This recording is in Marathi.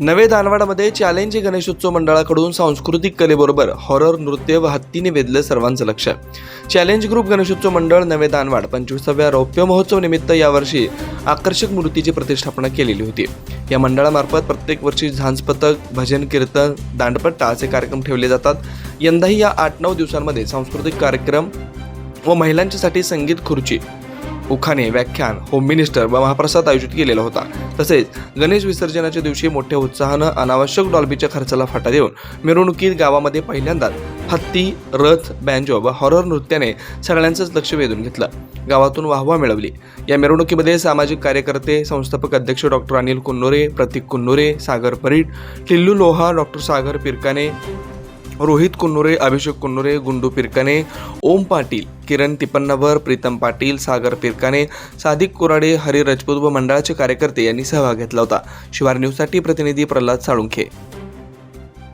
नवे दानवाडामध्ये चॅलेंज गणेशोत्सव मंडळाकडून सांस्कृतिक कलेबरोबर हॉरर नृत्य व हत्तीने वेधलं सर्वांचं लक्ष. चॅलेंज ग्रुप गणेशोत्सव मंडळ नवे दानवाड पंचवीसाव्या रौप्य महोत्सव निमित्त यावर्षी आकर्षक मूर्तीची प्रतिष्ठापना केलेली होती. या मंडळामार्फत प्रत्येक वर्षी झांज पथक भजन कीर्तन दांडपट्टा असे कार्यक्रम ठेवले जातात. यंदाही या आठ नऊ दिवसांमध्ये सांस्कृतिक कार्यक्रम व महिलांच्यासाठी संगीत खुर्ची उखाणे व्याख्यान होम मिनिस्टर व महाप्रसाद आयोजित केलेला होता. तसेच गणेश विसर्जनाच्या दिवशी मोठ्या उत्साहानं अनावश्यक डॉल्बीच्या खर्चाला फाटा देऊन मिरवणुकीत गावामध्ये पहिल्यांदाच हत्ती रथ बँजो व हॉरर नृत्याने सगळ्यांचंच लक्ष वेधून घेतलं. गावातून वाहवा मिळवली. या मिरवणुकीमध्ये सामाजिक कार्यकर्ते संस्थापक अध्यक्ष डॉक्टर अनिल कुन्नोरे प्रतीक कुन्नोरे सागर परीट टिल्लू लोहा डॉक्टर सागर पिरकाने रोहित कुन्नुरे अभिषेक कुन्नुरे गुंडू पिरकाने ओम पाटील किरण तिपन्नावर प्रीतम पाटील सागर पिरकाने सादिक कोराडे हरी राजपूत व मंडळाचे कार्यकर्ते यांनी सहभाग घेतला होता. शिवार न्यूजसाठी प्रतिनिधी प्रल्हाद साळुंखे.